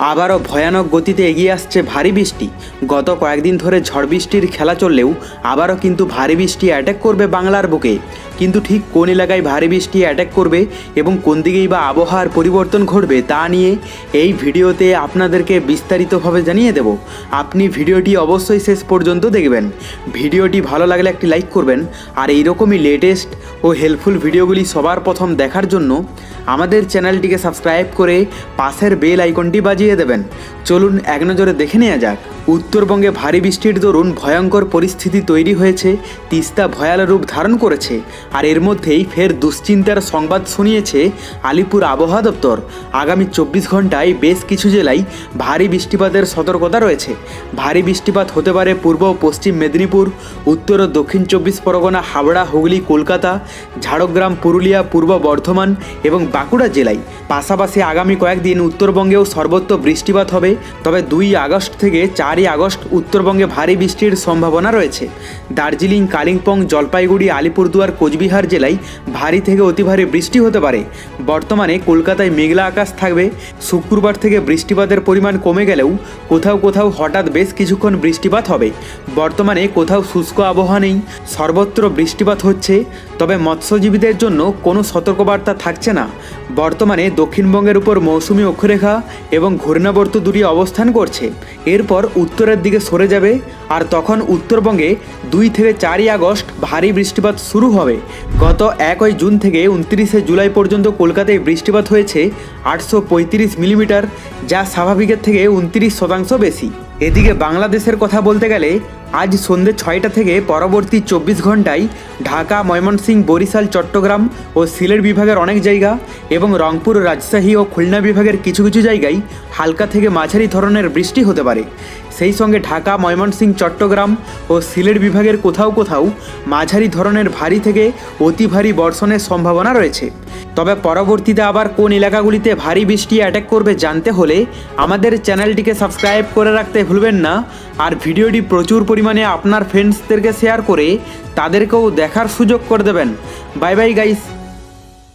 আবারও ভয়ানক গতিতে এগিয়ে আসছে ভারী বৃষ্টি। গত কয়েকদিন ধরে ঝড় বৃষ্টির খেলা চললেও আবারও কিন্তু ভারী বৃষ্টি অ্যাটাক করবে বাংলার বুকে। কিন্তু ঠিক কোন এলাকায় ভারী বৃষ্টি অ্যাটাক করবে এবং কোন দিকেই বা আবহাওয়ার পরিবর্তন ঘটবে তা নিয়ে এই ভিডিওতে আপনাদেরকে বিস্তারিতভাবে জানিয়ে দেব। আপনি ভিডিওটি অবশ্যই শেষ পর্যন্ত দেখবেন। ভিডিওটি ভালো লাগলে একটি লাইক করবেন। আর এইরকমই লেটেস্ট ও হেল্পফুল ভিডিওগুলি সবার প্রথম দেখার জন্য আমাদের চ্যানেলটিকে সাবস্ক্রাইব করে পাশের বেল আইকনটি বাজিয়ে দেবেন। চলুন এক নজরে দেখে নেওয়া যাক। উত্তরবঙ্গে ভারী বৃষ্টির দরুন ভয়ঙ্কর পরিস্থিতি তৈরি হয়েছে, তিস্তা ভয়াল রূপ ধারণ করেছে, আর এর মধ্যেই ফের দুশ্চিন্তার সংবাদ শুনিয়েছে আলিপুর আবহাওয়া দপ্তর। আগামী চব্বিশ ঘন্টায় বেশ কিছু জেলায় ভারী বৃষ্টিপাতের সতর্কতা রয়েছে। ভারী বৃষ্টিপাত হতে পারে পূর্ব ও পশ্চিম মেদিনীপুর, উত্তর ও দক্ষিণ চব্বিশ পরগনা, হাওড়া, হুগলি, কলকাতা, ঝাড়গ্রাম, পুরুলিয়া, পূর্ব বর্ধমান এবং বাঁকুড়া জেলায়। পাশাপাশি আগামী কয়েকদিন উত্তরবঙ্গেও সর্বত্র বৃষ্টিপাত হবে, তবে দুই আগস্ট থেকে চারই আগস্ট উত্তরবঙ্গে ভারী বৃষ্টির সম্ভাবনা রয়েছে। দার্জিলিং, কালিম্পং, জলপাইগুড়ি, আলিপুরদুয়ার, কোচবিহার জেলায় ভারী থেকে অতি ভারী বৃষ্টি হতে পারে। বর্তমানে কলকাতায় মেঘলা আকাশ থাকবে। শুক্রবার থেকে বৃষ্টিপাতের পরিমাণ কমে গেলেও কোথাও কোথাও হঠাৎ বেশ কিছুক্ষণ বৃষ্টিপাত হবে। বর্তমানে কোথাও শুষ্ক আবহাওয়া নেই। সর্বত্র বৃষ্টিপাত হচ্ছে। তবে মৎস্যজীবীদের জন্য কোনো সতর্কবার্তা থাকছে না। বর্তমানে দক্ষিণবঙ্গের উপর মৌসুমি অক্ষরেখা এবং ঘূর্ণাবর্ত দুটি অবস্থান করছে। এরপর উত্তরের দিকে সরে যাবে আর তখন উত্তরবঙ্গে দুই থেকে চারই আগস্ট ভারী বৃষ্টিপাত শুরু হবে। গত একই জুন থেকে উনত্রিশে জুলাই পর্যন্ত কলকাতায় বৃষ্টিপাত হয়েছে আটশো পঁয়ত্রিশ মিলিমিটার, যা স্বাভাবিকের থেকে উনত্রিশ শতাংশ বেশি। এদিকে বাংলাদেশের কথা বলতে গেলে আজ সন্ধ্যে ছয়টা থেকে পরবর্তী চব্বিশ ঘন্টায় ঢাকা, ময়মনসিংহ, বরিশাল, চট্টগ্রাম ও সিলেট বিভাগের অনেক জায়গা এবং রংপুর, রাজশাহী ও খুলনা বিভাগের কিছু কিছু জায়গায় হালকা থেকে মাঝারি ধরনের বৃষ্টি হতে পারে। সেই সঙ্গে ঢাকা, ময়মনসিংহ, চট্টগ্রাম ও সিলেট বিভাগের কোথাও কোথাও মাঝারি ধরনের ভারী থেকে অতি ভারী বর্ষণের সম্ভাবনা রয়েছে। তবে পরবর্তীতে আবার কোন এলাকাগুলিতে ভারী বৃষ্টি অ্যাটাক করবে জানতে হলে আমাদের চ্যানেলটিকে সাবস্ক্রাইব করে রাখতে ভুলবেন না। আর ভিডিওটি প্রচুর পরিমাণে আপনার ফ্রেন্ডসদেরকে শেয়ার করে তাদেরকেও দেখার সুযোগ করে দেবেন। Bye bye guys